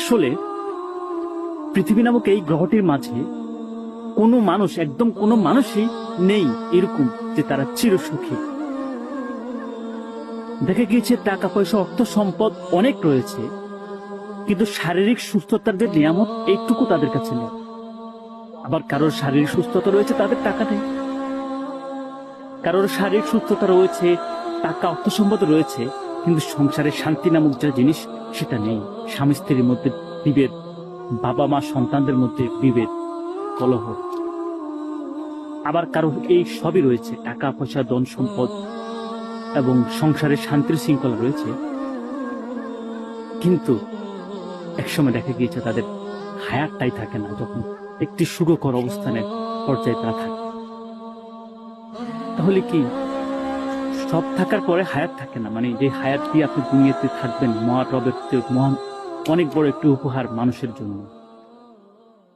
আসলে পৃথিবী নামক এই গ্রহটির মাঝে কোনো মানুষ, একদম কোনো মানুষই নেই এরকম যে তারা চিরসুখী। দেখা গিয়েছে টাকা, পয়সা, অর্থ, সম্পদ অনেক রয়েছে, কিন্তু শারীরিক সুস্থতার যে নিয়ামত, এইটুকু তাদের কাছে নেই। আবার কারোর শারীরিক সুস্থতা রয়েছে, তাদের টাকা নেই। কারোর শারীরিক সুস্থতা রয়েছে, টাকা, অর্থ, সম্পদ রয়েছে কিন্তু সংসারে শান্তি নামক যা জিনিস, সেটা নেই। স্বামী স্ত্রীর মধ্যে বিভেদ, বাবা মা সন্তানদের মধ্যে বিভেদ, কলহ। আবার কারও এই সবই রয়েছে, টাকা, পয়সা, ধন সম্পদ এবং সংসারে শান্তির শৃঙ্খলা রয়েছে। কিন্তু একসময় দেখা গিয়েছে তাদের হায়াতটাই থাকে না, যখন একটি সুখকর অবস্থানের পর্যায়ে তারা থাকে। তাহলে কি সব থাকার পরে হায়াত থাকে না। মানে যে হায়াত দিয়ে আপনি দুনিয়াতে থাকবেন মহারবের মহান অনেক বড় একটি উপহার মানুষের জন্য।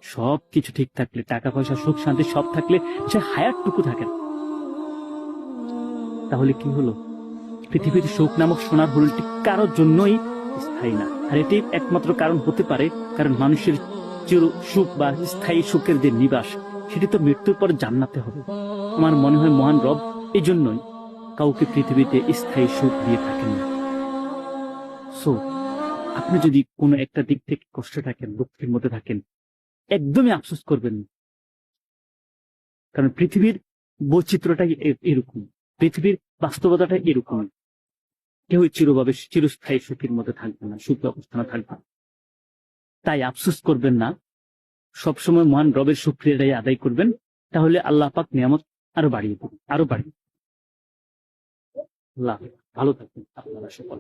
সব কিছু ঠিক থাকলে, টাকা পয়সা, সুখ, শান্তি সব থাকলে সে হায়াতটুকু থাকে না। তাহলে কি হলো? পৃথিবীর সুখ নামক সোনার হলটি কারোর জন্যই স্থায়ী না। আর এটি একমাত্র কারণ হতে পারে, কারণ মানুষের চির সুখ বা স্থায়ী সুখের যে নিবাস, সেটি তো মৃত্যুর পর জান্নাতে হবে। আমার মনে হয় মহান রব এই জন্যই কাউকে পৃথিবীতে স্থায়ী সুখ দিয়ে থাকেন না। সো আপনি যদি কোনো একটা দিক থেকে কষ্ট থাকেন, দুঃখের মধ্যে থাকেন, একদমই আফসোস করবেন কারণ পৃথিবীর বৈচিত্র্যটাই এরকম। পৃথিবীর বাস্তবতাটা এরকম। কেউই চিরভাবে, চিরস্থায়ী সুখের মধ্যে থাকবে না, সুখে অবস্থানে থাকবে। তাই আফসোস করবেন না। সবসময় মহান রবের সুক্রিয়াটাই আদায় করবেন। তাহলে আল্লাহ পাক নিয়ামত আরও বাড়িয়ে দেবেন, আরও বাড়িয়ে। আল্লাহ। ভালো থাকবেন আপনারা সকল